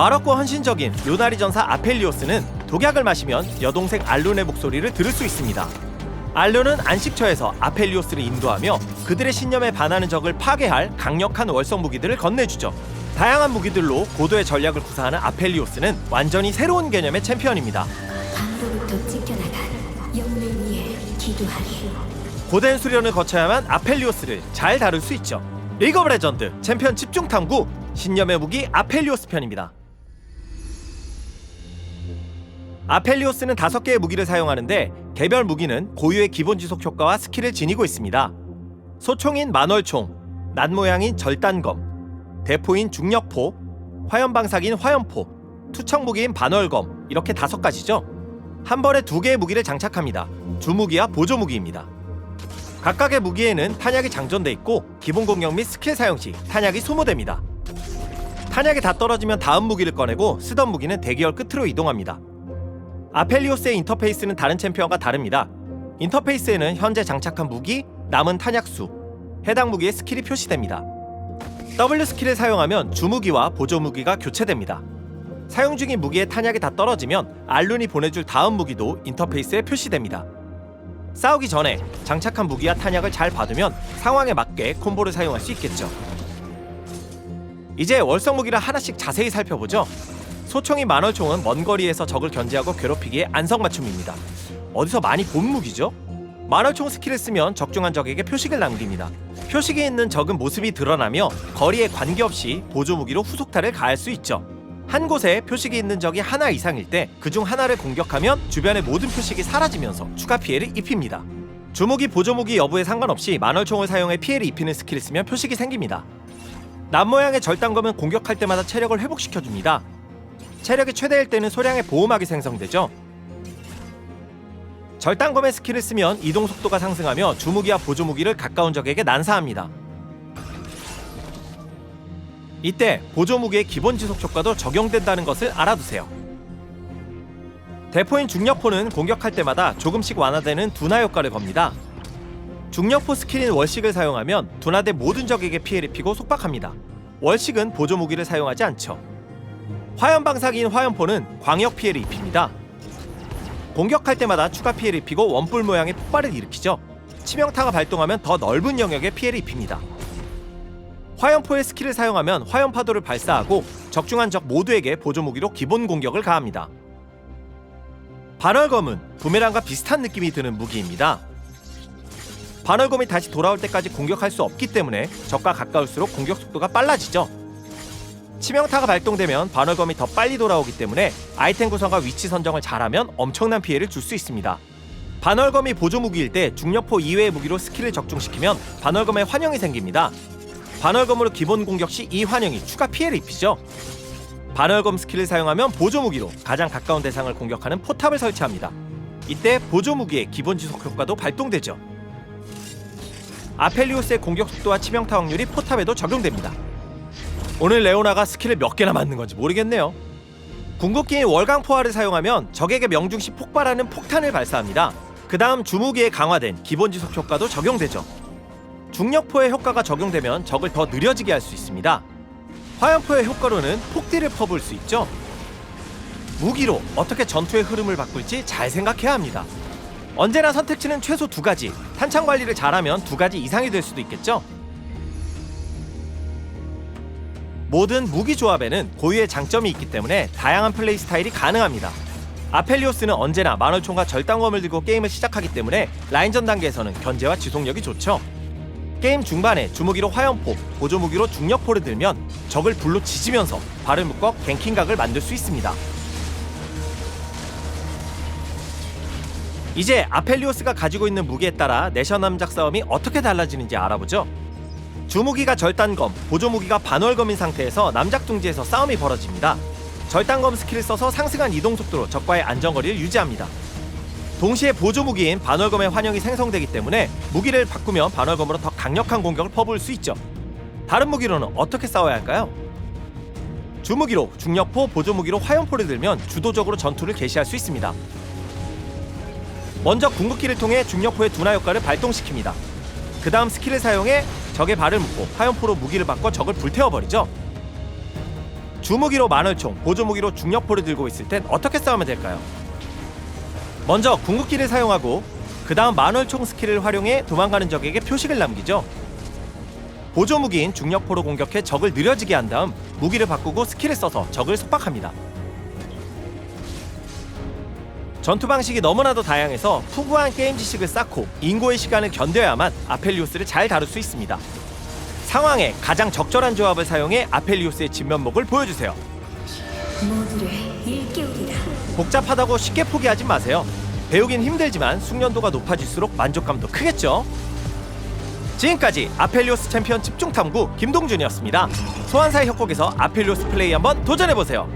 마렵고 헌신적인 요나리 전사 아펠리오스는 독약을 마시면 여동생 알룬의 목소리를 들을 수 있습니다. 알룬은 안식처에서 아펠리오스를 인도하며 그들의 신념에 반하는 적을 파괴할 강력한 월성 무기들을 건네주죠. 다양한 무기들로 고도의 전략을 구사하는 아펠리오스는 완전히 새로운 개념의 챔피언입니다. 찢겨나간 기도하리. 고된 수련을 거쳐야만 아펠리오스를 잘 다룰 수 있죠. 리그 오브 레전드 챔피언 집중 탐구 신념의 무기 아펠리오스 편입니다. 아펠리오스는 다섯 개의 무기를 사용하는데 개별 무기는 고유의 기본 지속 효과와 스킬을 지니고 있습니다. 소총인 만월총, 낫 모양인 절단검, 대포인 중력포, 화염방사기인 화염포, 투척 무기인 반월검 이렇게 다섯 가지죠. 한 번에 두 개의 무기를 장착합니다. 주무기와 보조 무기입니다. 각각의 무기에는 탄약이 장전돼 있고 기본 공격 및 스킬 사용 시 탄약이 소모됩니다. 탄약이 다 떨어지면 다음 무기를 꺼내고 쓰던 무기는 대기열 끝으로 이동합니다. 아펠리오스의 인터페이스는 다른 챔피언과 다릅니다. 인터페이스에는 현재 장착한 무기, 남은 탄약 수, 해당 무기의 스킬이 표시됩니다. W 스킬을 사용하면 주무기와 보조 무기가 교체됩니다. 사용 중인 무기의 탄약이 다 떨어지면 알룬이 보내줄 다음 무기도 인터페이스에 표시됩니다. 싸우기 전에 장착한 무기와 탄약을 잘 받으면 상황에 맞게 콤보를 사용할 수 있겠죠. 이제 월성 무기를 하나씩 자세히 살펴보죠. 소총이 만월총은 먼 거리에서 적을 견제하고 괴롭히기에 안성맞춤입니다. 어디서 많이 본 무기죠? 만월총 스킬을 쓰면 적중한 적에게 표식을 남깁니다. 표식이 있는 적은 모습이 드러나며 거리에 관계없이 보조 무기로 후속타를 가할 수 있죠. 한 곳에 표식이 있는 적이 하나 이상일 때 그중 하나를 공격하면 주변의 모든 표식이 사라지면서 추가 피해를 입힙니다. 주무기 보조무기 여부에 상관없이 만월총을 사용해 피해를 입히는 스킬을 쓰면 표식이 생깁니다. 남모양의 절단검은 공격할 때마다 체력을 회복시켜줍니다. 체력이 최대일 때는 소량의 보호막이 생성되죠. 절단검의 스킬을 쓰면 이동 속도가 상승하며 주무기와 보조무기를 가까운 적에게 난사합니다. 이때 보조무기의 기본 지속 효과도 적용된다는 것을 알아두세요. 대포인 중력포는 공격할 때마다 조금씩 완화되는 둔화 효과를 겁니다. 중력포 스킬인 월식을 사용하면 둔화된 모든 적에게 피해를 입히고 속박합니다. 월식은 보조 무기를 사용하지 않죠. 화염 방사기인 화염포는 광역 피해를 입힙니다. 공격할 때마다 추가 피해를 입히고 원뿔 모양의 폭발을 일으키죠. 치명타가 발동하면 더 넓은 영역에 피해를 입힙니다. 화염포의 스킬을 사용하면 화염 파도를 발사하고 적중한 적 모두에게 보조 무기로 기본 공격을 가합니다. 반월검은 부메랑과 비슷한 느낌이 드는 무기입니다. 반월검이 다시 돌아올 때까지 공격할 수 없기 때문에 적과 가까울수록 공격 속도가 빨라지죠. 치명타가 발동되면 반월검이 더 빨리 돌아오기 때문에 아이템 구성과 위치 선정을 잘하면 엄청난 피해를 줄 수 있습니다. 반월검이 보조 무기일 때 중력포 이외의 무기로 스킬을 적중시키면 반월검에 환영이 생깁니다. 반월검으로 기본 공격 시 이 환영이 추가 피해를 입히죠. 반월검 스킬을 사용하면 보조 무기로 가장 가까운 대상을 공격하는 포탑을 설치합니다. 이때 보조 무기의 기본 지속 효과도 발동되죠. 아펠리오스의 공격 속도와 치명타 확률이 포탑에도 적용됩니다. 오늘 레오나가 스킬을 몇 개나 맞는 건지 모르겠네요. 궁극기인 월광 포화를 사용하면 적에게 명중시 폭발하는 폭탄을 발사합니다. 그 다음 주무기에 강화된 기본 지속 효과도 적용되죠. 중력포의 효과가 적용되면 적을 더 느려지게 할 수 있습니다. 화염포의 효과로는 폭딜을 퍼부을 수 있죠. 무기로 어떻게 전투의 흐름을 바꿀지 잘 생각해야 합니다. 언제나 선택지는 최소 두 가지. 탄창 관리를 잘하면 두 가지 이상이 될 수도 있겠죠. 모든 무기 조합에는 고유의 장점이 있기 때문에 다양한 플레이 스타일이 가능합니다. 아펠리오스는 언제나 만월총과 절단검을 들고 게임을 시작하기 때문에 라인전 단계에서는 견제와 지속력이 좋죠. 게임 중반에 주무기로 화염포, 보조무기로 중력포를 들면 적을 불로 지지면서 발을 묶어 갱킹각을 만들 수 있습니다. 이제 아펠리오스가 가지고 있는 무기에 따라 내셔 남작 싸움이 어떻게 달라지는지 알아보죠. 주무기가 절단검, 보조무기가 반월검인 상태에서 남작 둥지에서 싸움이 벌어집니다. 절단검 스킬을 써서 상승한 이동 속도로 적과의 안전거리를 유지합니다. 동시에 보조무기인 반월검의 환영이 생성되기 때문에 무기를 바꾸면 반월검으로 더 강력한 공격을 퍼부을 수 있죠. 다른 무기로는 어떻게 싸워야 할까요? 주무기로 중력포, 보조무기로 화염포를 들면 주도적으로 전투를 개시할 수 있습니다. 먼저 궁극기를 통해 중력포의 둔화 효과를 발동시킵니다. 그 다음 스킬을 사용해 적의 발을 묶고 화염포로 무기를 바꿔 적을 불태워버리죠. 주무기로 만월총, 보조무기로 중력포를 들고 있을 땐 어떻게 싸우면 될까요? 먼저 궁극기를 사용하고 그 다음 만월총 스킬을 활용해 도망가는 적에게 표식을 남기죠. 보조무기인 중력포로 공격해 적을 느려지게 한 다음 무기를 바꾸고 스킬을 써서 적을 속박합니다. 전투 방식이 너무나도 다양해서 푸구한 게임 지식을 쌓고 인고의 시간을 견뎌야만 아펠리오스를 잘 다룰 수 있습니다. 상황에 가장 적절한 조합을 사용해 아펠리오스의 진면목을 보여주세요. 모두를 일깨우리라. 복잡하다고 쉽게 포기하지 마세요. 배우긴 힘들지만 숙련도가 높아질수록 만족감도 크겠죠. 지금까지 아펠리오스 챔피언 집중 탐구 김동준이었습니다. 소환사의 협곡에서 아펠리오스 플레이 한번 도전해 보세요.